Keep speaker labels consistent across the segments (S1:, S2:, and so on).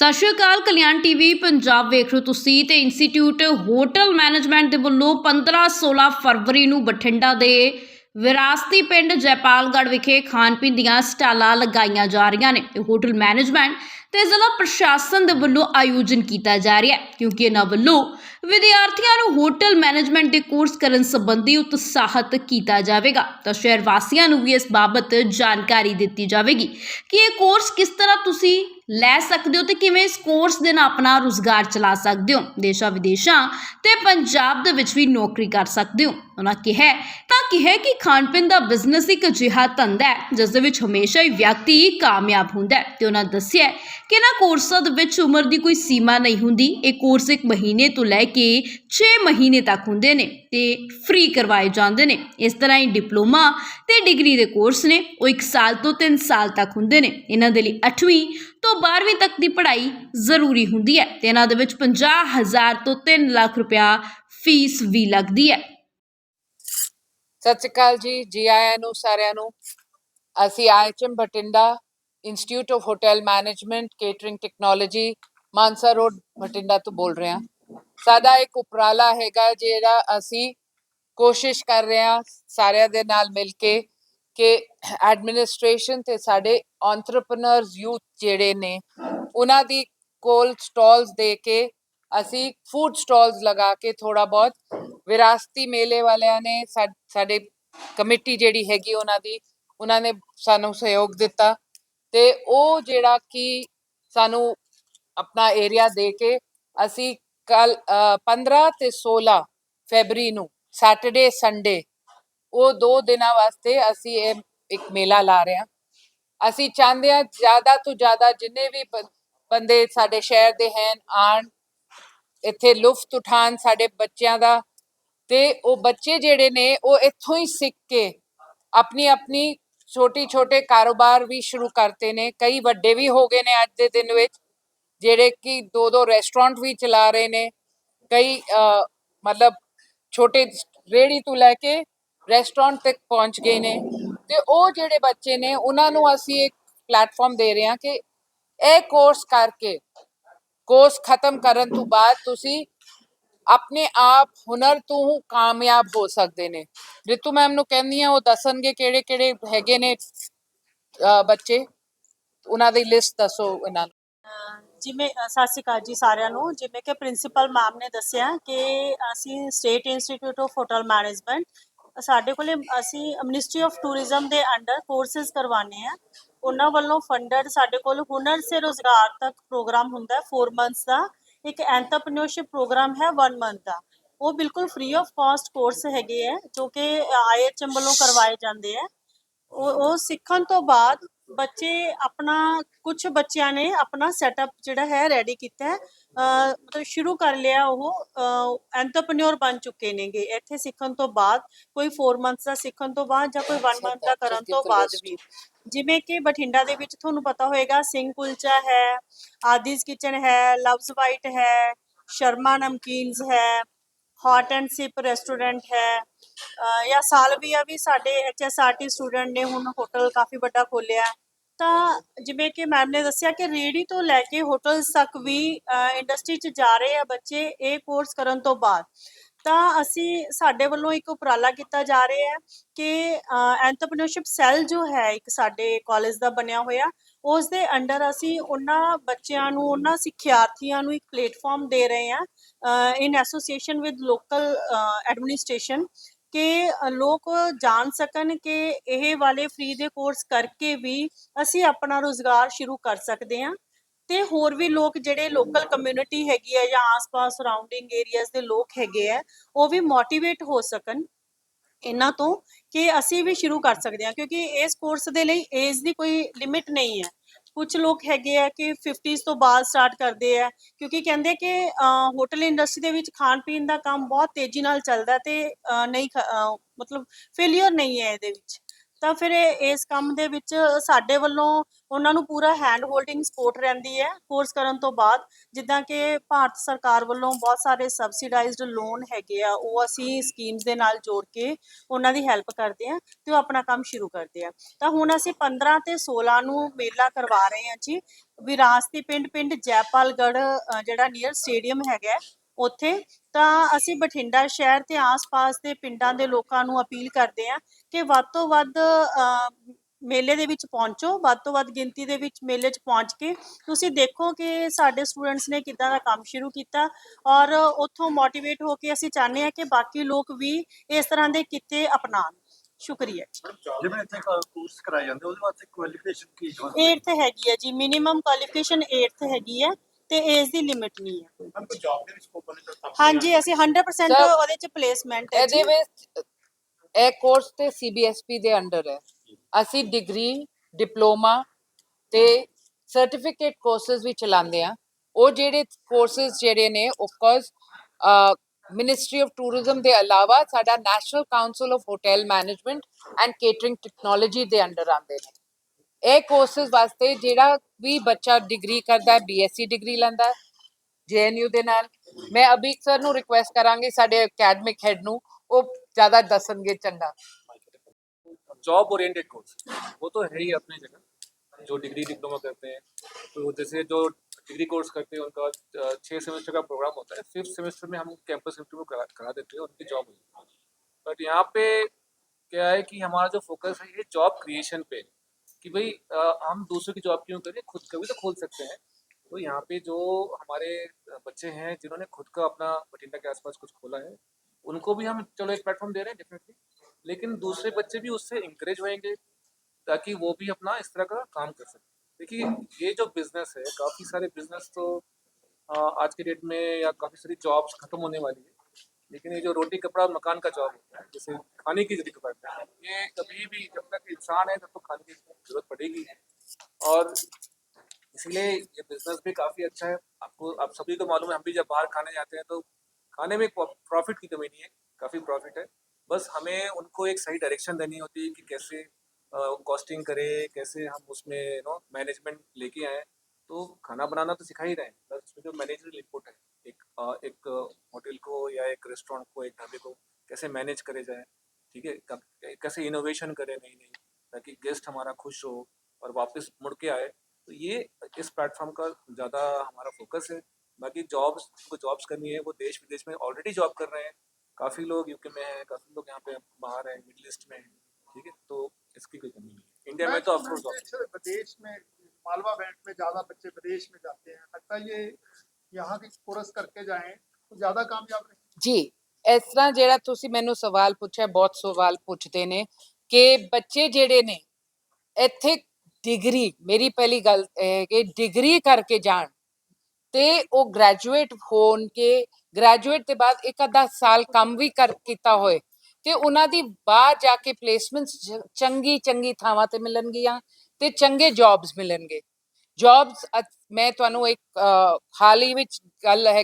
S1: ਸਤਿ ਸ਼੍ਰੀ ਅਕਾਲ, ਕਲਿਆਣ ਟੀਵੀ, ਪੰਜਾਬ ਵੇਖ ਰਹੇ ਹੋ ਤੁਸੀਂ ਤੇ ਇੰਸਟੀਚਿਊਟ ਹੋਟਲ ਮੈਨੇਜਮੈਂਟ ਦੇ ਵੱਲੋਂ 15-16 ਫਰਵਰੀ ਨੂੰ ਬਠਿੰਡਾ ਦੇ ਵਿਰਾਸਤੀ ਪਿੰਡ ਜੈਪਾਲਗੜ੍ਹ ਵਿਖੇ ਖਾਣ ਪੀਣ ਦੀਆਂ ਸਟਾਲਾਂ ਲਗਾਈਆਂ ਜਾ ਰਹੀਆਂ ਨੇ ਇਹ ਹੋਟਲ ਮੈਨੇਜਮੈਂਟ ਤੇ ਜ਼ਿਲ੍ਹਾ ਪ੍ਰਸ਼ਾਸਨ ਦੇ ਵੱਲੋਂ ਆਯੋਜਨ ਕੀਤਾ ਜਾ ਰਿਹਾ ਹੈ, ਕਿਉਂਕਿ ਇਹਨਾਂ ਵੱਲੋਂ ਵਿਦਿਆਰਥੀਆਂ ਨੂੰ ਹੋਟਲ ਮੈਨੇਜਮੈਂਟ ਦੇ ਕੋਰਸ ਕਰਨ ਸੰਬੰਧੀ ਉਤਸ਼ਾਹਿਤ ਕੀਤਾ ਜਾਵੇਗਾ। ਤਾਂ ਸ਼ਹਿਰ ਵਾਸੀਆਂ ਨੂੰ ਵੀ ਇਸ ਬਾਬਤ ਜਾਣਕਾਰੀ ਦਿੱਤੀ ਜਾਵੇਗੀ ਕਿ ਇਹ ਕੋਰਸ ਕਿਸ ਤਰ੍ਹਾਂ ਤੁਸੀਂ ਲੈ ਸਕਦੇ ਹੋ ਤੇ ਕਿਵੇਂ ਇਸ ਕੋਰਸ ਦੇ ਨਾਲ ਆਪਣਾ ਰੁਜ਼ਗਾਰ ਚਲਾ ਸਕਦੇ ਹੋ। ਦੇਸ਼ਾਂ ਵਿਦੇਸ਼ਾਂ ਤੇ ਪੰਜਾਬ ਦੇ ਵਿੱਚ ਵੀ ਨੌਕਰੀ ਕਰ ਸਕਦੇ ਹੋ। ਉਹਨਾਂ ਕਿਹਾ ਤਾਂ ਕਿਹਾ ਕਿ ਖਾਣ ਪੀਣ ਦਾ ਬਿਜ਼ਨਸ ਇੱਕ ਅਜਿਹਾ ਧੰਦਾ ਹੈ, ਜਿਸ ਦੇ ਵਿੱਚ ਹਮੇਸ਼ਾ ਹੀ ਵਿਅਕਤੀ ਕਾਮਯਾਬ ਹੁੰਦਾ ਹੈ। ਤੇ ਉਹਨਾਂ ਦੱਸਿਆ ਕਿ ਇਹਨਾਂ ਕੋਰਸਾਂ ਦੇ ਵਿੱਚ ਉਮਰ ਦੀ ਕੋਈ ਸੀਮਾ ਨਹੀਂ ਹੁੰਦੀ। ਇਹ ਕੋਰਸ ਇੱਕ ਮਹੀਨੇ ਤੋਂ ਲੈ ਕੇ 6 ਮਹੀਨੇ ਤੱਕ ਹੁੰਦੇ ਨੇ ਤੇ ਫ੍ਰੀ ਕਰਵਾਏ ਜਾਂਦੇ ਨੇ। ਇਸ ਤਰ੍ਹਾਂ ਹੀ ਡਿਪਲੋਮਾ ਤੇ ਡਿਗਰੀ ਦੇ ਕੋਰਸ ਨੇ, ਉਹ 1 ਸਾਲ ਤੋਂ 3 ਸਾਲ ਤੱਕ ਹੁੰਦੇ ਨੇ। ਇਹਨਾਂ ਦੇ ਲਈ 8ਵੀਂ ਤੋਂ 12ਵੀਂ ਤੱਕ ਦੀ ਪੜ੍ਹਾਈ ਜ਼ਰੂਰੀ ਹੁੰਦੀ ਹੈ ਤੇ ਇਹਨਾਂ ਦੇ ਵਿੱਚ 50000 ਤੋਂ 3 ਲੱਖ ਰੁਪਇਆ ਫੀਸ ਵੀ ਲੱਗਦੀ ਹੈ।
S2: ਸਤਿ ਸ਼੍ਰੀ ਅਕਾਲ ਜੀ ਜੀ ਆਇਆਂ ਨੂੰ ਸਾਰਿਆਂ ਨੂੰ। ਅਸੀਂ IHM Bathinda institute of hotel management catering technology Mansa road, Bathinda ਤੋਂ ਬੋਲ ਰਹੇ ਹਾਂ। ਸਾਡਾ ਇੱਕ ਉਪਰਾਲਾ ਹੈਗਾ ਜਿਹੜਾ ਅਸੀਂ ਕੋਸ਼ਿਸ਼ ਕਰ ਰਹੇ ਹਾਂ ਸਾਰਿਆਂ ਦੇ ਨਾਲ ਮਿਲ ਕੇ ਕਿ ਐਡਮਿਨਿਸਟ੍ਰੇਸ਼ਨ ਤੇ ਸਾਡੇ ਐਂਟਰਪ੍ਰੀਨਰਸ ਯੂਥ ਜਿਹੜੇ ਨੇ, ਉਹਨਾਂ ਦੀ ਕੋਲ ਸਟਾਲਸ ਦੇ ਕੇ ਅਸੀਂ ਫੂਡ ਸਟਾਲਸ ਲਗਾ ਕੇ ਥੋੜਾ ਬਹੁਤ ਵਿਰਾਸਤੀ ਮੇਲੇ ਵਾਲਿਆਂ ਨੇ ਸਾ- ਸਾਡੇ ਕਮੇਟੀ ਜਿਹੜੀ ਹੈਗੀ ਉਹਨਾਂ ਦੀ, ਉਹਨਾਂ ਨੇ ਸਾਨੂੰ ਸਹਿਯੋਗ ਦਿੱਤਾ ਤੇ ਉਹ ਜਿਹੜਾ ਕਿ ਸਾਨੂੰ ਆਪਣਾ ਏਰੀਆ ਦੇ ਕੇ ਅਸੀਂ ਕੱਲ 15 ਤੇ 16 ਫੈਬਰੀ ਨੂੰ ਸੈਟਰਡੇ ਸੰਡੇ ਉਹ ਦੋ ਦਿਨਾਂ ਵਾਸਤੇ ਅਸੀਂ ਇਹ ਇੱਕ ਮੇਲਾ ਲਾ ਰਹੇ ਹਾਂ। ਅਸੀਂ ਚਾਹੁੰਦੇ ਹਾਂ ਜ਼ਿਆਦਾ ਤੋਂ ਜ਼ਿਆਦਾ ਜਿੰਨੇ ਵੀ ਬੰਦੇ ਸਾਡੇ ਸ਼ਹਿਰ ਦੇ ਹਨ ਆਣ ਇੱਥੇ ਲੁਫਤ ਉਠਾਣ ਸਾਡੇ ਬੱਚਿਆਂ ਦਾ ਤੇ ਉਹ ਬੱਚੇ ਜਿਹੜੇ ਨੇ, ਉਹ ਇੱਥੋਂ ਹੀ ਸਿੱਖ ਕੇ ਆਪਣੀ ਆਪਣੀ ਛੋਟੀ ਛੋਟੇ ਕਾਰੋਬਾਰ ਵੀ ਸ਼ੁਰੂ ਕਰਤੇ ਨੇ। ਕਈ ਵੱਡੇ ਵੀ ਹੋ ਗਏ ਨੇ ਅੱਜ ਦੇ ਦਿਨ ਵਿੱਚ, ਜਿਹੜੇ ਕਿ ਦੋ ਦੋ ਰੈਸਟੋਰੈਂਟ ਵੀ ਚਲਾ ਰਹੇ ਨੇ। ਕਈ ਮਤਲਬ ਛੋਟੇ ਰੇੜੀ ਤੋਂ ਲੈ ਕੇ ਰੈਸਟੋਰੈਂਟ ਤੱਕ ਪਹੁੰਚ ਗਏ ਨੇ। ਤੇ ਉਹ ਜਿਹੜੇ ਬੱਚੇ ਨੇ, ਉਹਨਾਂ ਨੂੰ ਅਸੀਂ ਇੱਕ ਪਲੇਟਫਾਰਮ ਦੇ ਰਹੇ ਹਾਂ ਕਿ ਇਹ ਕੋਰਸ ਕਰਕੇ ਕੋਰਸ ਖਤਮ ਕਰਨ ਤੋਂ ਬਾਅਦ ਤੁਸੀਂ ਆਪਣੇ ਆਪ ਹੁਨਰ ਤੋਂ ਕਾਮਯਾਬ ਹੋ ਸਕਦੇ ਨੇ। ਰਿਤੂ ਮੈਮ ਨੂੰ ਕਹਿੰਦੀ ਆ ਉਹ ਦੱਸਣਗੇ ਕਿਹੜੇ ਕਿਹੜੇ ਹੈਗੇ ਨੇ ਬੱਚੇ। ਉਹਨਾਂ ਦੀ ਲਿਸਟ ਦੱਸੋ ਇਹਨਾਂ ਨੂੰ।
S3: ਜਿਵੇਂ ਸਤਿ ਸ਼੍ਰੀ ਅਕਾਲ ਜੀ ਸਾਰਿਆਂ ਨੂੰ। ਜਿਵੇਂ ਕਿ ਪ੍ਰਿੰਸੀਪਲ ਮੈਮ ਨੇ ਦੱਸਿਆ ਕਿ ਅਸੀਂ state institute of hotel management ਸਾਡੇ ਕੋਲੇ ਅਸੀਂ ਮਿਨਿਸਟਰੀ ਆਫ ਟੂਰਿਜ਼ਮ ਦੇ ਅੰਡਰ ਕੋਰਸਸ ਕਰਵਾਉਂਦੇ ਆ ਉਹਨਾਂ ਵੱਲੋਂ ਫੰਡਡ ਸਾਡੇ ਕੋਲ ਹੁਨਰ ਸੇ ਰੋਜ਼ਗਾਰ ਤੱਕ ਪ੍ਰੋਗਰਾਮ ਹੁੰਦਾ ਹੈ 4 ਮੰਥਸ ਦਾ। ਇੱਕ ਐਂਟਰਪ੍ਰੀਨਿਓਰਸ਼ਿਪ ਪ੍ਰੋਗਰਾਮ ਹੈ 1 ਮੰਥ ਦਾ। ਉਹ ਬਿਲਕੁਲ ਫ੍ਰੀ ਆਫ ਕਾਸਟ ਕੋਰਸ ਹੈਗੇ ਹੈ, ਜੋ ਕਿ ਆਈਐਚਐਮ ਵੱਲੋਂ ਕਰਵਾਏ ਜਾਂਦੇ ਆ ਉਹ ਉਹ ਸਿੱਖਣ ਤੋਂ ਬਾਅਦ ਬੱਚੇ ਆਪਣਾ ਕੁਝ ਬੱਚਿਆਂ ਨੇ ਆਪਣਾ ਸੈਟਅਪ ਜਿਹੜਾ ਹੈ ਰੈਡੀ ਕੀਤਾ ਹੈ। ਅਹ ਮਤਲਬ ਸ਼ੁਰੂ ਕਰ ਲਿਆ ਉਹ ਐਂਟਰਪ੍ਰੀਨਿਓਰ ਬਣ ਚੁੱਕੇ ਨੇਗੇ ਇੱਥੇ ਸਿੱਖਣ ਤੋਂ ਬਾਅਦ ਕੋਈ 4 ਮੰਥਸ ਦਾ ਸਿੱਖਣ ਤੋਂ ਬਾਅਦ ਜਾਂ ਕੋਈ 1 ਮੰਥ ਦਾ ਕਰਨ ਤੋਂ ਬਾਅਦ ਵੀ ਜਿਵੇਂ ਕਿ ਬਠਿੰਡਾ ਦੇ ਵਿੱਚ ਤੁਹਾਨੂੰ ਪਤਾ ਹੋਏਗਾ ਸਿੰਘ ਕੁਲਚਾ ਹੈ ਆਦਿਸ ਕਿਚਨ ਹੈ ਲਵਸ ਵਾਈਟ ਹੈ ਸ਼ਰਮਾ ਨਮਕੀਨਸ ਹੈ ਹੌਟ ਐਂਡ ਸਿਪ ਰੈਸਟੋਰੈਂਟ ਹੈ ਜਾਂ ਸਾਲਵੀਆ ਵੀ ਸਾਡੇ ਐਚਐਸਆਰਟੀ ਸਟੂਡੈਂਟ ਨੇ ਹੁਣ ਹੋਟਲ ਕਾਫੀ ਵੱਡਾ ਖੋਲਿਆ। ਤਾਂ ਜਿਵੇਂ ਕਿ ਮੈਮ ਨੇ ਦੱਸਿਆ ਕਿ ਰੇੜੀ ਤੋਂ ਲੈ ਕੇ ਹੋਟਲਸ ਤੱਕ ਵੀ ਇੰਡਸਟਰੀ 'ਚ ਜਾ ਰਹੇ ਆ ਬੱਚੇ ਇਹ ਕੋਰਸ ਕਰਨ ਤੋਂ ਬਾਅਦ। ਤਾਂ ਅਸੀਂ ਸਾਡੇ ਵੱਲੋਂ ਇੱਕ ਉਪਰਾਲਾ ਕੀਤਾ ਜਾ ਰਿਹਾ ਹੈ ਕਿ ਐਂਟਰਪ੍ਰੀਨਿਓਰਸ਼ਿਪ ਸੈੱਲ ਜੋ ਹੈ ਇੱਕ ਸਾਡੇ ਕਾਲਜ ਦਾ ਬਣਿਆ ਹੋਇਆ ਉਸ ਦੇ ਅੰਡਰ ਅਸੀਂ ਉਹਨਾਂ ਬੱਚਿਆਂ ਨੂੰ, ਉਹਨਾਂ ਸਿੱਖਿਆਰਥੀਆਂ ਨੂੰ ਇੱਕ ਪਲੇਟਫਾਰਮ ਦੇ ਰਹੇ ਹਾਂ in association with local administration ਕਿ ਲੋਕ ਜਾਣ ਸਕਣ ਕਿ ਇਹ ਵਾਲੇ ਫ੍ਰੀ ਦੇ ਕੋਰਸ ਕਰਕੇ ਵੀ ਅਸੀਂ ਆਪਣਾ ਰੋਜ਼ਗਾਰ ਸ਼ੁਰੂ ਕਰ ਸਕਦੇ ਹਾਂ। ਤੇ ਹੋਰ ਵੀ ਲੋਕ ਜਿਹੜੇ ਲੋਕਲ ਕਮਿਊਨਿਟੀ ਹੈਗੀ ਹੈ ਜਾਂ ਆਸ-ਪਾਸ ਸਰਾਊਂਡਿੰਗ ਏਰੀਆਜ਼ ਦੇ ਲੋਕ ਹੈਗੇ ਆ ਉਹ ਵੀ ਮੋਟੀਵੇਟ ਹੋ ਸਕਣ। ਇਹਨਾਂ ਤੋਂ ਕਿ ਅਸੀਂ ਵੀ ਸ਼ੁਰੂ ਕਰ ਸਕਦੇ ਹਾਂ, ਕਿਉਂਕਿ ਇਸ ਕੋਰਸ ਦੇ ਲਈ ਏਜ ਦੀ ਕੋਈ ਲਿਮਿਟ ਨਹੀਂ ਹੈ। ਕੁਝ ਲੋਕ ਹੈਗੇ ਆ ਕਿ 50s ਤੋਂ ਬਾਅਦ ਸਟਾਰਟ ਕਰਦੇ ਆ, ਕਿਉਂਕਿ ਕਹਿੰਦੇ ਕਿ ਹੋਟਲ ਇੰਡਸਟਰੀ ਦੇ ਵਿੱਚ ਖਾਣ ਪੀਣ ਦਾ ਕੰਮ ਬਹੁਤ ਤੇਜ਼ੀ ਨਾਲ ਚੱਲਦਾ ਤੇ ਨਹੀਂ ਮਤਲਬ ਫੇਲਿਅਰ ਨਹੀਂ ਹੈ ਇਹਦੇ ਵਿੱਚ। ਤਾਂ ਫਿਰ ਇਹ- ਇਸ ਕੰਮ ਦੇ ਵਿੱਚ ਸਾਡੇ ਵੱਲੋਂ ਉਹਨਾਂ ਨੂੰ ਪੂਰਾ ਹੈਂਡ ਹੋਲਡਿੰਗ ਸਪੋਰਟ ਰਹਿੰਦੀ ਹੈ ਕੋਰਸ ਕਰਨ ਤੋਂ ਬਾਅਦ ਜਿੱਦਾਂ ਕਿ ਭਾਰਤ ਸਰਕਾਰ ਵੱਲੋਂ ਬਹੁਤ ਸਾਰੇ ਸਬਸਿਡਾਈਜ਼ਡ ਲੋਨ ਹੈਗੇ ਆ ਉਹ ਅਸੀਂ ਸਕੀਮਸ ਦੇ ਨਾਲ ਜੋੜ ਕੇ ਉਹਨਾਂ ਦੀ ਹੈਲਪ ਕਰਦੇ ਆ ਤੇ ਉਹ ਆਪਣਾ ਕੰਮ ਸ਼ੁਰੂ ਕਰਦੇ ਆ। ਤਾਂ ਹੁਣ ਅਸੀਂ 15 ਤੇ 16 ਨੂੰ ਮੇਲਾ ਕਰਵਾ ਰਹੇ ਹਾਂ ਜੀ। ਵਿਰਾਸਤੀ ਪਿੰਡ ਪਿੰਡ ਜੈਪਾਲਗੜ ਜਿਹੜਾ ਨੀਅਰ ਸਟੇਡੀਅਮ ਹੈਗਾ ਹੈ, ਉੱਥੇ ਤਾਂ ਅਸੀਂ ਬਠਿੰਡਾ ਸ਼ਹਿਰ ਤੇ ਆਸ-ਪਾਸ ਦੇ ਪਿੰਡਾਂ ਦੇ ਲੋਕਾਂ ਨੂੰ ਅਪੀਲ ਕਰਦੇ ਆ ਕਿ ਵੱਧ ਤੋਂ ਵੱਧ ਮੇਲੇ ਦੇ ਵਿੱਚ ਪਹੁੰਚੋ ਵੱਧ ਤੋਂ ਵੱਧ ਗਿਣਤੀ ਦੇ ਵਿੱਚ ਮੇਲੇ 'ਚ ਪਹੁੰਚ ਕੇ ਤੁਸੀਂ ਦੇਖੋ ਕਿ ਸਾਡੇ ਸਟੂਡੈਂਟਸ ਨੇ ਕਿੱਦਾਂ ਦਾ ਕੰਮ ਸ਼ੁਰੂ ਕੀਤਾ ਔਰ ਉੱਥੋਂ ਮੋਟੀਵੇਟ ਹੋ ਕੇ ਅਸੀਂ ਚਾਹੁੰਦੇ ਹਾਂ ਕਿ ਬਾਕੀ ਲੋਕ ਵੀ ਇਸ ਤਰ੍ਹਾਂ ਦੇ ਕਿੱਤੇ ਅਪਣਾਉਣ। ਸ਼ੁਕਰੀਆ
S4: ਜਿਵੇਂ ਇੱਥੇ ਕੋਰਸ ਕਰਾਏ ਜਾਂਦੇ ਉਹਦੇ ਵਾਸਤੇ ਕੁਆਲੀਫਿਕੇਸ਼ਨ ਕੀ ਹੈ
S3: 8th ਹੈਗੀ ਹੈ ਜੀ ਮਿਨੀਮਮ ਕੁਆਲੀਫਿਕੇਸ਼ਨ 8th ਹੈਗੀ ਹੈ। ਤੇ ਏਜ ਦੀ ਲਿਮਿਟ ਨਹੀਂ ਹੈ
S4: ਮੈਮ ਪੰਜਾਬ ਦੇ ਵਿੱਚ ਸਕੋਪ ਨੇ
S3: ਹਾਂਜੀ ਅਸੀਂ 100%
S2: Sir,
S3: ਉਹਦੇ ਚ ਪਲੇਸਮੈਂਟ ਹੈ
S2: ਇਹਦੇ
S3: ਜੀ।
S2: ਵਿੱਚ ਇਹ ਕੋਰਸ ਤੇ ਸੀਬੀਐਸਪੀ ਦੇ ਅੰਡਰ ਹੈ। ਅਸੀਂ ਡਿਗਰੀ ਡਿਪਲੋਮਾ ਤੇ ਸਰਟੀਫਿਕੇਟ ਕੋਰਸਸ ਵੀ ਚਲਾਉਂਦੇ ਆ ਉਹ ਜਿਹੜੇ ਕੋਰਸਸ ਜਿਹੜੇ ਨੇ of course ministry of tourism ਦੇ ਇਲਾਵਾ ਸਾਡਾ national council of hotel management and catering technology ਦੇ ਅੰਡਰ ਆਉਂਦੇ ਨੇ। ਇਹ ਕੋਰਸਸ ਵਾਸਤੇ ਜਿਹੜਾ ਵੀ ਬੱਚਾ ਡਿਗਰੀ ਕਰਦਾ ਹੈ ਬੀਐਸਸੀ ਡਿਗਰੀ ਲੈਂਦਾ ਹੈ ਜੇਐਨਯੂ ਦੇ ਨਾਲ ਮੈਂ ਅਭੀਕ ਸਰ ਨੂੰ ਰਿਕੁਐਸਟ ਕਰਾਂਗੀ ਸਾਡੇ ਅਕੈਡਮਿਕ ਹੈਡ ਨੂੰ ਉਹ ਜ਼ਿਆਦਾ ਦੱਸਣਗੇ ਚੰਗਾ
S5: जॉब ओरिएंटेड कोर्स वो तो है ही अपनी जगह जो डिग्री डिप्लोमा करते हैं तो जैसे जो डिग्री कोर्स करते हैं उनका अ, छः सेमेस्टर का प्रोग्राम होता है फिफ्थ सेमेस्टर में हम कैंपस इंटरव्यू करा करा देते हैं उनकी जॉब हो बट यहाँ पे क्या है कि हमारा जो फोकस है ये जॉब क्रिएशन पे है कि भाई हम दूसरों की जॉब क्यों करें? खुद का भी तो खोल सकते हैं। तो यहाँ पे जो हमारे बच्चे हैं, जिन्होंने खुद का अपना बठिंडा के आसपास कुछ खोला है, उनको भी हम चलो एक प्लेटफॉर्म दे रहे हैं डेफिनेटली लेकिन दूसरे बच्चे भी उससे इंकरेज होएँगे, ताकि वो भी अपना इस तरह का काम कर सकें। देखिए, ये जो बिज़नेस है, काफ़ी सारे बिज़नेस तो आज के डेट में या काफ़ी सारी जॉब्स खत्म होने वाली है। लेकिन ये जो रोटी कपड़ा और मकान का जॉब होता है जैसे खाने की ज़रूरत पड़ता है। ये कभी भी जब तक इंसान है तब तक खाने की ज़रूरत पड़ेगी। और इसलिए ये बिज़नेस भी काफ़ी अच्छा है। आपको आप सभी को मालूम है हम भी जब बाहर खाने जाते हैं तो खाने में प्रॉफिट की कमी नहीं है काफ़ी प्रॉफिट है। बस हमें उनको एक सही डायरेक्शन देनी होती है कि कैसे कॉस्टिंग करें कैसे हम उसमें यू नो मैनेजमेंट लेके आए। तो खाना बनाना तो सिखा ही रहे हैं बस उसमें जो मैनेजरल इनपुट है एक अ, एक होटल को या एक रेस्टोरेंट को एक ढाबे को कैसे मैनेज करे जाए ठीक है? कैसे इनोवेशन करें नई नई ताकि गेस्ट हमारा खुश हो और वापस मुड़ के आए। तो ये इस प्लेटफॉर्म का ज़्यादा हमारा फोकस है। बाकी जॉब्स को जॉब्स करनी है वो देश विदेश में ऑलरेडी जॉब कर रहे हैं। काफ़ी लोग यूके में हैं काफ़ी लोग यहाँ पे बाहर हैं मिडिल ईस्ट में हैं ठीक है? तो इसकी कोई कमी नहीं है। इंडिया में तो ऑफकोर्स जॉब
S4: विदेश में मालवा बेल्ट में ज़्यादा बच्चे विदेश में जाते हैं। लगता है ये यहाँ की कोर्स करके जाएँ ਜ਼ਿਆਦਾ ਕਾਮਯਾਬ ਰਹੇ।
S2: ਜੀ, ਇਸ ਤਰ੍ਹਾਂ ਜਿਹੜਾ ਤੁਸੀਂ ਮੈਨੂੰ ਸਵਾਲ ਪੁੱਛਿਆ, ਬਹੁਤ ਸਵਾਲ ਪੁੱਛਦੇ ਨੇ ਕਿ ਬੱਚੇ ਜਿਹੜੇ ਨੇ, ਇੱਥੇ ਡਿਗਰੀ, ਮੇਰੀ ਪਹਿਲੀ ਗੱਲ ਹੈ ਕਿ ਡਿਗਰੀ ਕਰਕੇ ਜਾਣ ਤੇ ਉਹ ਗ੍ਰੈਜੂਏਟ ਹੋਣ ਕੇ ਗ੍ਰੈਜੂਏਟ ਦੇ ਬਾਅਦ ਇੱਕ ਅੱਧਾ ਸਾਲ ਕੰਮ ਵੀ ਕਰ, ਕੀਤਾ ਹੋਏ ਤੇ ਉਹਨਾਂ ਦੀ ਬਾਹਰ ਜਾ ਕੇ ਪਲੇਸਮੈਂਟਸ ਚੰਗੀ ਚੰਗੀ ਥਾਵਾਂ ਤੇ ਮਿਲਣਗੀਆਂ ਤੇ ਚੰਗੇ ਜੌਬਸ ਮਿਲਣਗੇ। ਜੌਬਸ ਮੈਂ ਤੁਹਾਨੂੰ ਇੱਕ ਹਾਲ ਹੀ ਵਿੱਚ ਗੱਲ ਹੈ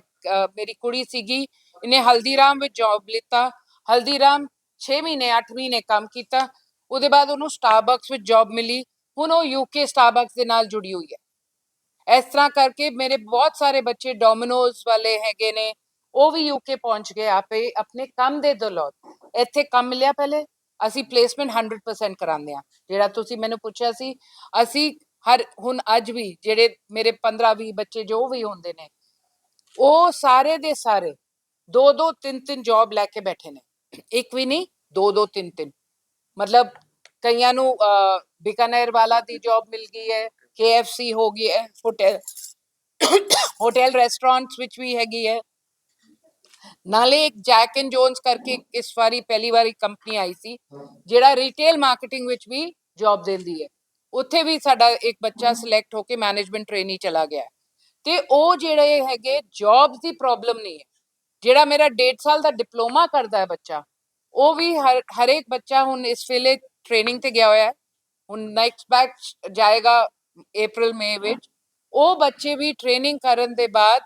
S2: ਮੇਰੀ ਕੁੜੀ ਸੀਗੀ, ਇਹਨੇ ਹਲਦੀਰਾਮ ਵਿੱਚ ਜੌਬ ਲਿੱਤਾ। ਹਲਦੀਰਾਮ 6 ਮਹੀਨੇ 8 ਮਹੀਨੇ ਕੰਮ ਕੀਤਾ। ਉਹਦੇ ਬਾਅਦ ਉਹਨੂੰ ਸਟਾਰਬਕਸ ਵਿੱਚ ਜੌਬ ਮਿਲੀ। ਹੁਣ ਉਹ ਯੂਕੇ ਸਟਾਰਬਕਸ ਦੇ ਨਾਲ ਜੁੜੀ ਹੋਈ ਹੈ। ਇਸ ਤਰ੍ਹਾਂ ਕਰਕੇ ਮੇਰੇ ਬਹੁਤ ਸਾਰੇ ਬੱਚੇ ਡੋਮਿਨੋਜ਼ ਵਾਲੇ ਹੈਗੇ ਨੇ। ਉਹ ਵੀ ਯੂਕੇ ਪਹੁੰਚ ਗਏ ਆਪੇ ਆਪਣੇ ਕੰਮ ਦੇ ਦੌਲਤ। ਇੱਥੇ ਕੰਮ ਮਿਲਿਆ ਪਹਿਲੇ। ਅਸੀਂ ਪਲੇਸਮੈਂਟ 100% ਕਰਾਉਂਦੇ ਆ ਜਿਹੜਾ ਤੁਸੀਂ ਮੈਨੂੰ ਪੁੱਛਿਆ ਸੀ, ਅਸੀਂ ਹਰ, ਹੁਣ ਅੱਜ ਵੀ ਜਿਹੜੇ ਮੇਰੇ 15 20 ਬੱਚੇ ਜੋ ਵੀ ਹੁੰਦੇ ਨੇ ਉਹ ਸਾਰੇ ਦੇ ਸਾਰੇ ਦੋ ਦੋ ਤਿੰਨ ਤਿੰਨ ਜੌਬ ਲੈ ਕੇ ਬੈਠੇ ਨੇ। ਇੱਕ ਵੀ ਨਹੀਂ ਦੋ ਦੋ ਤਿੰਨ ਤਿੰਨ। ਮਤਲਬ ਕਈਆਂ ਨੂੰ ਅਹ, ਬਿਕਾਨੇਰ ਵਾਲਾ ਦੀ ਜੌਬ ਮਿਲ ਗਈ ਹੈ KFC ਹੋ ਗਈ ਹੈ ਹੋਟਲ ਹੋਟਲ ਰੈਸਟੋਰੈਂਟਸ ਵਿੱਚ ਵੀ ਹੈਗੀ ਹੈ। ਨਾਲੇ ਇੱਕ ਜੈਕ ਐਂਡ ਜੋਨਸ ਕਰਕੇ ਇਸ ਵਾਰੀ ਪਹਿਲੀ ਵਾਰੀ ਕੰਪਨੀ ਆਈ ਸੀ ਜਿਹੜਾ ਰੀਟੇਲ ਮਾਰਕੀਟਿੰਗ ਵਿੱਚ ਵੀ ਜੌਬ ਦਿੰਦੀ ਹੈ। ਉੱਥੇ ਵੀ ਸਾਡਾ ਇੱਕ ਬੱਚਾ ਸਿਲੈਕਟ ਹੋ ਕੇ ਮੈਨੇਜਮੈਂਟ ਟ੍ਰੇਨੀ ਚਲਾ ਗਿਆ। ਤੇ ਉਹ ਜਿਹੜੇ ਹੈਗੇ ਜੌਬਸ ਦੀ ਪ੍ਰੋਬਲਮ ਨਹੀਂ ਹੈ। ਜਿਹੜਾ ਮੇਰਾ 1.5 ਸਾਲ ਦਾ ਡਿਪਲੋਮਾ ਕਰਦਾ ਹੈ ਬੱਚਾ, ਉਹ ਵੀ ਹਰ, ਹਰੇਕ ਬੱਚਾ ਹੁਣ ਇਸ ਵੇਲੇ ਟ੍ਰੇਨਿੰਗ ਤੇ ਗਿਆ ਹੋਇਆ ਹੈ। ਹੁਣ ਨੈਕਸਟ ਬੈਚ ਜਾਏਗਾ April ਮਈ ਵਿੱਚ। ਉਹ ਬੱਚੇ ਵੀ ਟ੍ਰੇਨਿੰਗ ਕਰਨ ਦੇ ਬਾਅਦ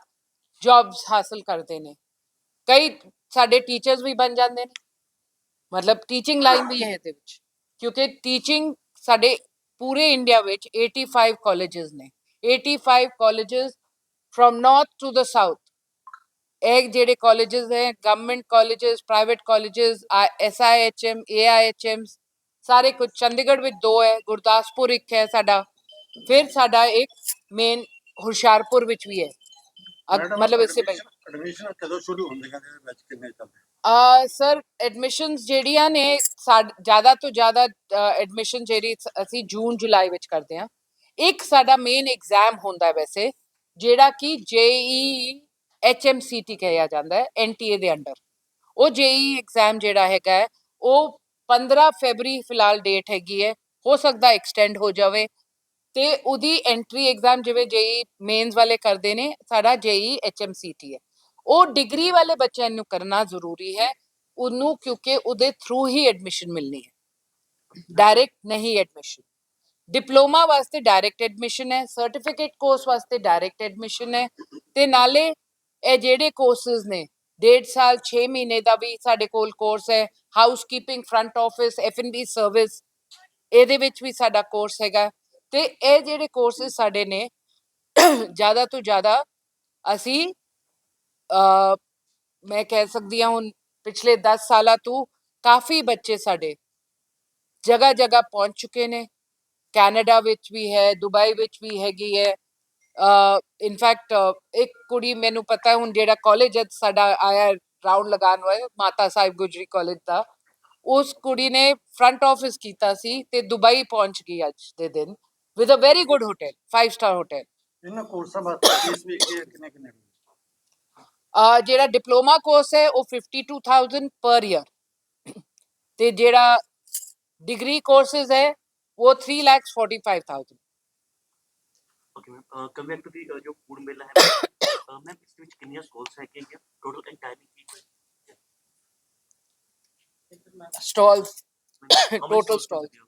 S2: ਜੌਬਸ ਹਾਸਲ ਕਰਦੇ ਨੇ। ਕਈ ਸਾਡੇ ਟੀਚਰਸ ਵੀ ਬਣ ਜਾਂਦੇ ਨੇ। ਮਤਲਬ ਟੀਚਿੰਗ ਲਾਈਨ ਵੀ ਹੈ ਇਹਦੇ ਵਿੱਚ। ਕਿਉਂਕਿ ਟੀਚਿੰਗ ਸਾਡੇ ਪੂਰੇ ਇੰਡੀਆ ਵਿੱਚ 85 ਕਾਲਜਸ ਨੇ। 85 colleges from north to the south ਇਹ ਜਿਹੜੇ ਕਾਲਜਸ ਹੈ government colleges private colleges SIHM AIHM ਸਾਰੇ ਕੁਝ ਚੰਡੀਗੜ੍ਹ ਵਿੱਚ ਦੋ ਹੈ ਗੁਰਦਾਸਪੁਰ ਇੱਕ ਹੈ ਸਾਡਾ ਫਿਰ ਸਾਡਾ ਇੱਕ ਮੇਨ ਹੁਸ਼ਿਆਰਪੁਰ ਵਿੱਚ ਵੀ ਹੈ ਅਗ-
S6: ਮੈਡਮ,
S2: ਮਤਲਬ ਇਸੇ ਵਿੱਚ
S6: admission- admission ਕਦੋਂ ਸ਼ੁਰੂ ਹੁੰਦੀਆਂ ਨੇ ਇਹਦੇ ਵਿੱਚ ਕਿੰਨੇ ਚੱਲਦੇ
S2: ਆ ਸਰ ਐਡਮਿਸ਼ਨਸ ਜਿਹੜੀਆਂ ਨੇ ਸਾਡ- ਜ਼ਿਆਦਾ ਤੋਂ ਜ਼ਿਆਦਾ ਐਡਮਿਸ਼ਨ ਜਿਹੜੀ ਸ- ਅਸੀਂ ਜੂਨ ਜੁਲਾਈ ਵਿੱਚ ਕਰਦੇ ਹਾਂ ਇੱਕ ਸਾਡਾ ਮੇਨ ਐਗਜ਼ਾਮ ਹੁੰਦਾ ਹੈ ਵੈਸੇ ਜਿਹੜਾ ਕਿ ਜੇਈ ਐਚਐਮਸੀਟੀ ਕਿਹਾ ਜਾਂਦਾ ਹੈ ਐਨਟੀਏ ਦੇ ਅੰਡਰ। ਉਹ ਜੇਈ ਐਗਜ਼ਾਮ ਜਿਹੜਾ ਹੈਗਾ ਹੈ, ਉਹ 15 ਫੈਬਰੀ ਫਿਲਹਾਲ ਡੇਟ ਹੈਗੀ ਹੈ ਹੋ ਸਕਦਾ ਐਕਸਟੈਂਡ ਹੋ ਜਾਵੇ। ਤੇ ਉਹਦੀ ਐਂਟਰੀ ਐਗਜ਼ਾਮ ਜਿਵੇਂ ਜੇਈ ਮੇਨਸ ਵਾਲੇ ਕਰਦੇ ਨੇ ਸਾਡਾ ਜੇਈ ਐਚਐਮਸੀਟੀ ਹੈ। ਉਹ ਡਿਗਰੀ ਵਾਲੇ ਬੱਚਿਆਂ ਨੂੰ ਕਰਨਾ ਜ਼ਰੂਰੀ ਹੈ ਉਹਨੂੰ ਕਿਉਂਕਿ ਉਹਦੇ ਥਰੂ ਹੀ ਐਡਮਿਸ਼ਨ ਮਿਲਣੀ ਹੈ। ਡਾਇਰੈਕਟ ਨਹੀਂ ਐਡਮਿਸ਼ਨ ਡਿਪਲੋਮਾ ਵਾਸਤੇ ਡਾਇਰੈਕਟ ਐਡਮਿਸ਼ਨ ਹੈ ਸਰਟੀਫਿਕੇਟ ਕੋਰਸ ਵਾਸਤੇ ਡਾਇਰੈਕਟ ਐਡਮਿਸ਼ਨ ਹੈ ਤੇ ਨਾਲੇ ਇਹ ਜਿਹੜੇ ਕੋਰਸਸ ਨੇ, ਡੇਢ ਸਾਲ 6 ਮਹੀਨੇ ਦਾ ਵੀ ਸਾਡੇ ਕੋਲ ਕੋਰਸ ਹੈ housekeeping front office FNB service ਇਹਦੇ ਵਿੱਚ ਵੀ ਸਾਡਾ ਕੋਰਸ ਹੈਗਾ ਤੇ ਇਹ ਜਿਹੜੇ ਕੋਰਸਸ ਸਾਡੇ ਨੇ, ਜ਼ਿਆਦਾ ਤੋਂ ਜ਼ਿਆਦਾ ਅਸੀਂ ਮੈਂ ਕਹਿ ਸਕਦੀ ਹਾਂ ਹੁਣ ਪਿਛਲੇ 10 ਸਾਲਾਂ ਤੋਂ ਕਾਫੀ ਬੱਚੇ ਸਾਡੇ ਜਗ੍ਹਾ ਜਗ੍ਹਾ ਪਹੁੰਚ ਚੁੱਕੇ ਨੇ। ਕੈਨੇਡਾ ਵਿੱਚ ਵੀ ਹੈ ਦੁਬਈ ਵਿੱਚ ਵੀ ਹੈਗੀ ਹੈ। ਇਨਫੈਕਟ ਇੱਕ ਕੁੜੀ ਮੈਨੂੰ ਪਤਾ ਹੈ ਹੁਣ ਜਿਹੜਾ ਕਾਲਜ ਸਾਡਾ ਆਇਆ ਰਾਉਂਡ ਲਗਾਉਣ ਵਾਲਾ ਮਾਤਾ ਸਾਹਿਬ ਗੁਜਰੀ ਕਾਲਜ ਦਾ। ਉਸ ਕੁੜੀ ਨੇ ਫਰੰਟ ਆਫਿਸ ਕੀਤਾ ਸੀ ਤੇ ਦੁਬਈ ਪਹੁੰਚ ਗਈ ਅੱਜ ਦੇ ਦਿਨ with a very good hotel 5 star hotel
S6: ਇਹਨਾਂ ਕੋਰਸਾਂ ਵਾਸਤੇ ਫੀਸ ਵੀ ਕਿੰਨੇ ਕਿੰਨੇ?
S2: ਅਹ ਜਿਹੜਾ ਡਿਪਲੋਮਾ ਕੋਰਸ ਹੈ ਉਹ 52000 ਪਰ ਈਅਰ ਤੇ ਜਿਹੜਾ ਡਿਗਰੀ ਕੋਰਸਸ ਹੈ ਉਹ 345000
S7: okay ma'am come back to the ਜੋ ਫੂਡ ਮੇਲਾ ਹੈ ਮੈਮ ਇਸ ਵਿੱਚ ਕਿੰਨੀਆਂ ਸਟਾਲਸ ਹੈਗੀਆਂ ਟੋਟਲ ਐਂਡ ਟਾਈਮਿੰਗ ਕੀ ਹੈ
S2: stalls
S7: How many
S2: Total
S7: stalls.
S2: stalls.
S7: ਹੋਣਗੀਆਂ?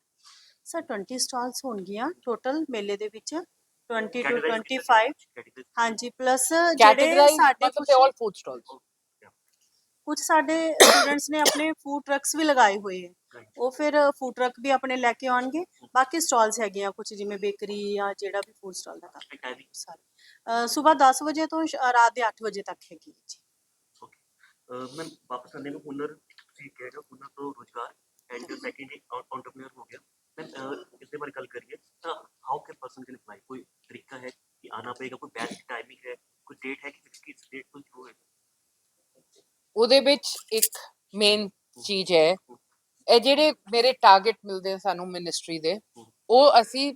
S3: ਸਰ 20 ਸਟਾਲਸ ਹੋਣਗੀਆਂ ਟੋਟਲ ਮੇਲੇ ਦੇ ਵਿੱਚ 20 ਟੂ
S7: Categorized
S3: 25
S7: categorized
S3: ਹਾਂਜੀ ਪਲੱਸ ਜਿਹੜੇ
S2: ਕੈਟੇਗਰਾਈਜ਼
S3: ਸਾਡੇ
S2: ਮਤਲਬ
S3: ਕੁਛ
S2: ਤੇ ਆਲ ਫੂਡ ਸਟਾਲਸ
S3: ਕੁਝ ਸਾਡੇ ਸਟੂਡੈਂਟਸ ਨੇ ਆਪਣੇ ਫੂਡ ਟਰੱਕਸ ਵੀ ਲਗਾਏ ਹੋਏ ਹੈ
S7: Right.
S3: ਉਹ ਫਿਰ ਫੂਡ ਟਰੱਕ ਵੀ ਆਪਣੇ ਲੈ ਕੇ ਆਉਣਗੇ ਬਾਕੀ ਸਟਾਲਸ ਹੈਗੇ ਆ ਕੁਝ ਜਿਵੇਂ ਬੇਕਰੀ ਜਾਂ ਜਿਹੜਾ ਵੀ ਫੂਡ ਸਟਾਲ ਦਾ ਕੰਮ
S7: ਟਾਈਮਿੰਗ
S3: ਸਾਰੇ ਸਵੇਰ 10 ਵਜੇ ਤੋਂ ਸ਼- ਅ, ਰਾਤ ਦੇ 8 ਵਜੇ ਤੱਕ ਹੈਗੀ ਹੈ ਜੀ
S7: मैम वापस आने में हुनर ਤੁਸੀਂ ਕਹਿ ਰਹੇ ਹੋ ਹੁਨਰ ਤੋਂ ਰੋਜ਼ਗਾਰ ਐਂਡ ਸੈਕਿੰਡ ਐਂਟਰਪ੍ਰੀਨਰ ਹੋ ਗਿਆ मैम इसके बारे गल करिए तो how can person can apply कोई तरीका है कि आना पड़ेगा कोई बैच की टाइमिंग है कोई डेट है कि किस डेट को जो है
S2: ਉਹਦੇ ਵਿੱਚ ਇੱਕ ਮੇਨ ਚੀਜ਼ ਹੈ ਇਹ ਜਿਹੜੇ ਮੇਰੇ ਟਾਰਗੇਟ ਮਿਲਦੇ ਸਾਨੂੰ ਮਿਨਿਸਟਰੀ ਦੇ ਉਹ ਅਸੀਂ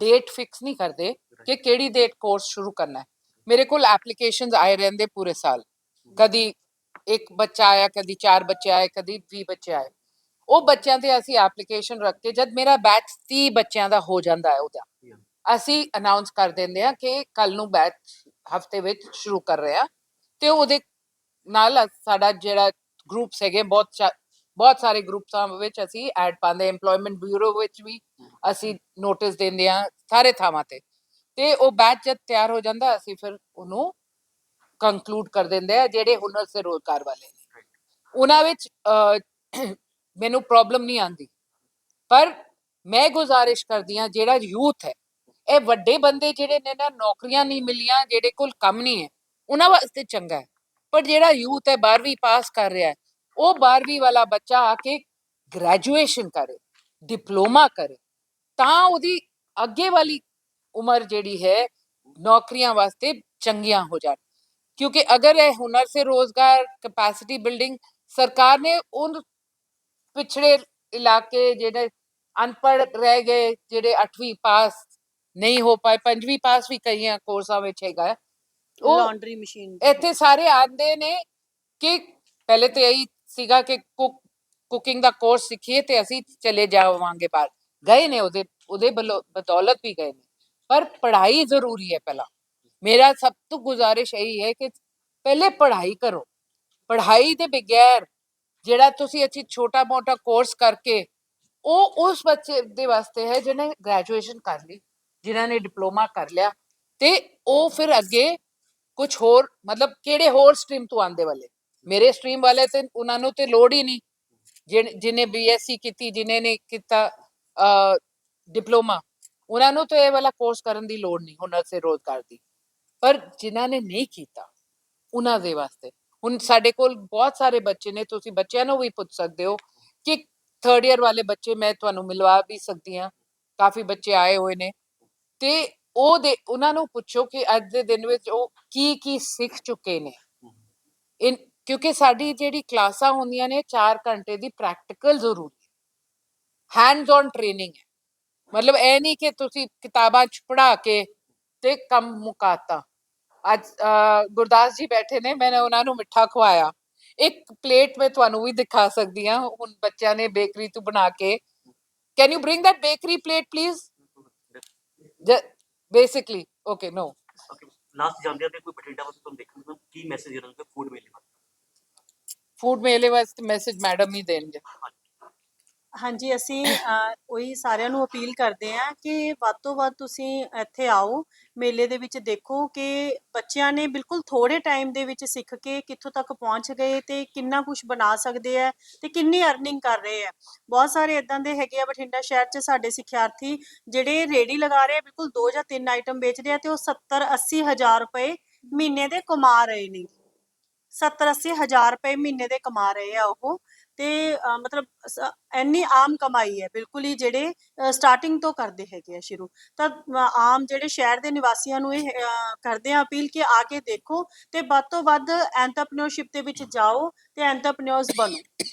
S2: ਡੇਟ ਫਿਕਸ ਨਹੀਂ ਕਰਦੇ ਕਿ ਕਿਹੜੀ ਡੇਟ ਕੋਰਸ ਸ਼ੁਰੂ ਕਰਨਾ ਹੈ। ਮੇਰੇ ਕੋਲ ਐਪਲੀਕੇਸ਼ਨਸ ਆਏ ਰਹਿੰਦੇ ਪੂਰੇ ਸਾਲ। ਕਦੀ ਇੱਕ ਬੱਚਾ ਆਇਆ ਕਦੀ ਚਾਰ ਬੱਚੇ ਆਏ ਕਦੀ 20 ਬੱਚੇ ਆਏ। ਉਹ ਬੱਚਿਆਂ ਤੇ ਅਸੀਂ ਐਪਲੀਕੇਸ਼ਨ ਰੱਖ ਕੇ ਜਦ ਮੇਰਾ ਬੈਚ 30 ਬੱਚਿਆਂ ਦਾ ਹੋ ਜਾਂਦਾ ਹੈ ਉਹਦਾ ਅਸੀਂ ਅਨਾਉਂਸ ਕਰ ਦਿੰਦੇ ਆ ਕਿ ਕੱਲ ਨੂੰ ਬੈਚ ਹਫ਼ਤੇ ਵਿੱਚ ਸ਼ੁਰੂ ਕਰ ਰਹੇ ਆ ਤੇ ਉਹਦੇ ਨਾਲ ਸਾਡਾ ਜਿਹੜਾ ਗਰੁੱਪਸ ਹੈਗੇ ਬਹੁਤ ਬਹੁਤ ਸਾਰੇ ਗਰੁੱਪਸਾਂ ਵਿੱਚ ਅਸੀਂ ਐਡ ਪਾਉਂਦੇ EMPLOYMENT ਬਿਊਰੋ ਵਿੱਚ ਵੀ ਅਸੀਂ ਨੋਟਿਸ ਦਿੰਦੇ ਆ ਸਾਰੇ ਥਾਵਾਂ ਤੇ। ਤੇ ਉਹ ਬੈਚ ਜਦ ਤਿਆਰ ਹੋ ਜਾਂਦਾ, ਅਸੀਂ ਫਿਰ ਉਹਨੂੰ ਕੰਕਲੂਡ ਕਰ ਦਿੰਦੇ ਆ ਜਿਹੜੇ ਹੁਨਰ ਸੇ ਰੋਜ਼ਗਾਰ ਵਾਲੇ ਨੇ। ਉਹਨਾਂ ਵਿੱਚ ਮੈਨੂੰ ਪ੍ਰੋਬਲਮ ਨਹੀਂ ਆਂਦੀ ਪਰ ਮੈਂ ਗੁਜ਼ਾਰਿਸ਼ ਕਰਦੀ ਆ ਜਿਹੜਾ ਯੂਥ ਹੈ, ਇਹ ਵੱਡੇ ਬੰਦੇ ਜਿਹੜੇ ਨੇ ਨਾ, ਨੌਕਰੀਆਂ ਨਹੀਂ ਮਿਲੀਆਂ, ਜਿਹੜੇ ਕੋਲ ਕੰਮ ਨਹੀਂ ਹੈ, ਉਹਨਾਂ ਵਾਸਤੇ ਚੰਗਾ ਹੈ। ਪਰ ਜਿਹੜਾ ਯੂਥ ਹੈ 12ਵੀਂ ਪਾਸ ਕਰ ਰਿਹਾ ਹੈ ਉਹ 12ਵੀਂ ਵਾਲਾ ਬੱਚਾ ਆ ਕੇ ਗ੍ਰੈਜੂਏਸ਼ਨ ਕਰੇ ਡਿਪਲੋਮਾ ਕਰੇ ਤਾਂ ਉਹਦੀ ਅੱਗੇ ਵਾਲੀ ਉਮਰ ਜਿਹੜੀ ਹੈ ਨੌਕਰੀਆਂ ਵਾਸਤੇ ਚੰਗੀਆਂ ਹੋ ਜਾਣ ਕਿਉਂਕਿ ਅਗਰ ਇਹ ਹੁਨਰ ਸੇ ਰੋਜ਼ਗਾਰ ਕੈਪੈਸਿਟੀ ਬਿਲਡਿੰਗ ਸਰਕਾਰ ਨੇ ਉਹ ਪਿਛੜੇ ਇਲਾਕੇ ਜਿਹੜੇ ਅਨਪੜ੍ਹ ਰਹਿ ਗਏ ਜਿਹੜੇ 8ਵੀਂ ਪਾਸ ਨਹੀਂ ਹੋ ਪਾਏ ਪੰਜਵੀਂ ਪਾਸ ਵੀ ਕਈਆਂ ਕੋਰਸਾਂ ਵਿੱਚ ਹੈਗਾ। ਉਹ
S3: ਲਾਂਡਰੀ ਮਸ਼ੀਨ
S2: ਇੱਥੇ ਸਾਰੇ ਆਂਦੇ ਨੇ ਕਿ ਪਹਿਲੇ ਤੇ ਇਹੀ ਸੀਗਾ ਕਿ ਕੁਕ ਕੁਕਿੰਗ ਦਾ ਕੋਰਸ ਸਿੱਖੀਏ ਤੇ ਅਸੀਂ ਚਲੇ ਜਾਵਾਂਗੇ ਬਾਹਰ। ਗਏ ਨੇ ਉਹਦੇ ਉਹਦੇ ਬਦੌਲਤ ਵੀ ਗਏ ਨੇ। ਪਰ ਪੜ੍ਹਾਈ ਜ਼ਰੂਰੀ ਹੈ ਪਹਿਲਾਂ। ਮੇਰਾ ਸਭ ਤੋਂ ਗੁਜ਼ਾਰਿਸ਼ ਇਹੀ ਹੈ ਕਿ ਪਹਿਲੇ ਪੜ੍ਹਾਈ ਕਰੋ। ਪੜ੍ਹਾਈ ਦੇ ਬਗੈਰ ਜਿਹੜਾ ਤੁਸੀਂ ਅੱਛੀ ਛੋਟਾ ਮੋਟਾ ਕੋਰਸ ਕਰਕੇ, ਉਹ ਉਸ ਬੱਚੇ ਦੇ ਵਾਸਤੇ ਹੈ ਜਿਹਨੇ ਗ੍ਰੈਜੂਏਸ਼ਨ ਕਰ ਲਈ ਜਿਨ੍ਹਾਂ ਨੇ ਡਿਪਲੋਮਾ ਕਰ ਲਿਆ ਤੇ ਉਹ ਫਿਰ ਅੱਗੇ ਕੁਝ ਹੋਰ, ਮਤਲਬ ਕਿਹੜੇ ਹੋਰ ਸਟ੍ਰੀਮ ਤੋਂ ਆਂਦੇ ਵਾਲੇ? ਮੇਰੇ ਸਟਰੀਮ ਵਾਲੇ ਤੇ ਉਹਨਾਂ ਨੂੰ ਤੇ ਲੋੜ ਹੀ ਨਹੀਂ। ਜਿਨ- ਬੀਐਸਸੀ ਕੀਤੀ ਜਿਨੇ ਨੇ ਕੀਤਾ ਡਿਪਲੋਮਾ ਉਹਨਾਂ ਨੂੰ ਤਾਂ ਇਹ ਵਾਲਾ ਕੋਰਸ ਕਰਨ ਦੀ ਲੋੜ ਨਹੀਂ ਹੁਨਰ ਸੇ ਰੋਜ਼ਗਾਰ ਦੀ। ਪਰ ਜਿਨ੍ਹਾਂ ਨੇ ਨਹੀਂ ਕੀਤਾ ਉਹਨਾਂ ਦੇ ਵਾਸਤੇ। ਹੁਣ ਸਾਡੇ ਕੋਲ ਬਹੁਤ ਸਾਰੇ ਬੱਚੇ ਨੇ ਤੁਸੀਂ ਬੱਚਿਆਂ ਨੂੰ ਵੀ ਪੁੱਛ ਸਕਦੇ ਹੋ ਕਿ ਥਰਡ ਇਅਰ ਵਾਲੇ ਬੱਚੇ ਮੈਂ ਤੁਹਾਨੂੰ ਮਿਲਵਾ ਵੀ ਸਕਦੀ ਹਾਂ। ਕਾਫੀ ਬੱਚੇ ਆਏ ਹੋਏ ਨੇ। ਤੇ ਉਹ ਦੇ ਉਹਨਾਂ ਨੂੰ ਪੁੱਛੋ ਕਿ ਅੱਜ ਦੇ ਦਿਨ ਵਿੱਚ ਉਹ ਕੀ ਕੀ ਸਿੱਖ ਚੁੱਕੇ ਨੇ। ਇਨ ਕਿਉਂਕਿ ਸਾਡੀ ਜਿਹੜੀ ਕਲਾਸਾਂ ਹੁੰਦੀਆਂ ਨੇ 4 ਘੰਟੇ ਦੀ ਪ੍ਰੈਕਟੀਕਲ ਜ਼ਰੂਰੀ ਹੈਂਡਸ ਔਨ ਟ੍ਰੇਨਿੰਗ ਹੈ। ਮਤਲਬ ਇਹ ਨਹੀਂ ਕਿ ਤੁਸੀਂ ਕਿਤਾਬਾਂ ਚ ਪੜ੍ਹਾ ਕੇ ਤੇ ਕੰਮ ਮੁਕਾਤਾ। ਅੱਜ ਗੁਰਦਾਸ ਜੀ ਬੈਠੇ ਨੇ ਮੈਂ ਉਹਨਾਂ ਨੂੰ ਮਿੱਠਾ ਖਵਾਇਆ। ਇੱਕ ਪਲੇਟ ਮੈਂ ਤੁਹਾਨੂੰ ਵੀ ਦਿਖਾ ਸਕਦੀ ਹਾਂ, ਹੁਣ ਬੱਚਿਆਂ ਨੇ ਬੇਕਰੀ ਤੋਂ ਬਣਾ ਕੇ। Can you bring that bakery plate, please? Basically, okay, no.
S7: Okay last ਜਾਂਦੇ ਤੇ ਕੋਈ ਬਠਿੰਡਾ ਵਾਸਤੇ ਤੁਹਾਨੂੰ ਦੇਖਣ ਨੂੰ ਕੀ ਮੈਸੇਜ ਦੇਣਾ ਫੂਡ ਮੇਲੇ
S2: ਵਾਸਤੇ ਮੈਸੇਜ ਮੈਡਮ ਹੀ ਦੇਣਗੇ।
S3: ਹਾਂਜੀ ਅਸੀਂ ਅਹ, ਉਹੀ ਸਾਰਿਆਂ ਨੂੰ ਅਪੀਲ ਕਰਦੇ ਹਾਂ ਕਿ ਵੱਧ ਤੋਂ ਵੱਧ ਤੁਸੀਂ ਇੱਥੇ ਆਓ ਮੇਲੇ ਦੇ ਵਿੱਚ ਦੇਖੋ ਕਿ ਬੱਚਿਆਂ ਨੇ ਬਿਲਕੁਲ ਥੋੜੇ ਟਾਈਮ ਦੇ ਵਿੱਚ ਸਿੱਖ ਕੇ ਕਿੱਥੋਂ ਤੱਕ ਪਹੁੰਚ ਗਏ ਤੇ ਕਿੰਨਾ ਕੁਝ ਬਣਾ ਸਕਦੇ ਆ ਤੇ ਕਿੰਨੀ ਅਰਨਿੰਗ ਕਰ ਰਹੇ ਆ ਬਹੁਤ ਸਾਰੇ ਇਦਾਂ ਦੇ ਹੈਗੇ ਆ ਬਠਿੰਡਾ ਸ਼ਹਿਰ 'ਚ ਸਾਡੇ ਸਿੱਖਿਆਰਥੀ ਜਿਹੜੇ ਰੇੜੀ ਲਗਾ ਰਹੇ ਆ ਬਿਲਕੁਲ ਦੋ ਜਾਂ ਤਿੰਨ ਆਈਟਮ ਵੇਚਦੇ ਆ ਤੇ ਉਹ 70 80 ਹਜ਼ਾਰ ਰੁਪਏ ਮਹੀਨੇ ਦੇ ਕਮਾ ਰਹੇ ਨੇ। 70 ਹਜ਼ਾਰ ਰੁਪਏ ਮਹੀਨੇ ਦੇ ਕਮਾ ਰਹੇ ਆ ਉਹ। ਤੇ ਮਤਲਬ ਸ- ਇੰਨੀ ਆਮ ਕਮਾਈ ਹੈ, ਬਿਲਕੁਲ ਹੀ ਜਿਹੜੇ ਸਟਾਰਟਿੰਗ ਤੋਂ ਕਰਦੇ ਹੈਗੇ ਆ ਸ਼ੁਰੂ। ਤਾਂ ਆਮ ਜਿਹੜੇ ਸ਼ਹਿਰ ਦੇ ਨਿਵਾਸੀਆਂ ਨੂੰ ਇਹ ਕਰਦੇ ਆ ਅਪੀਲ ਕਿ ਆ ਕੇ ਦੇਖੋ ਤੇ ਵੱਧ ਤੋਂ ਵੱਧ ਐਂਟਰਪ੍ਰੀਨਿਓਰਸ਼ਿਪ ਦੇ ਵਿੱਚ ਜਾਓ ਤੇ ਐਂਟਰਪ੍ਰੀਨਿਓਰਸ ਬਣੋ।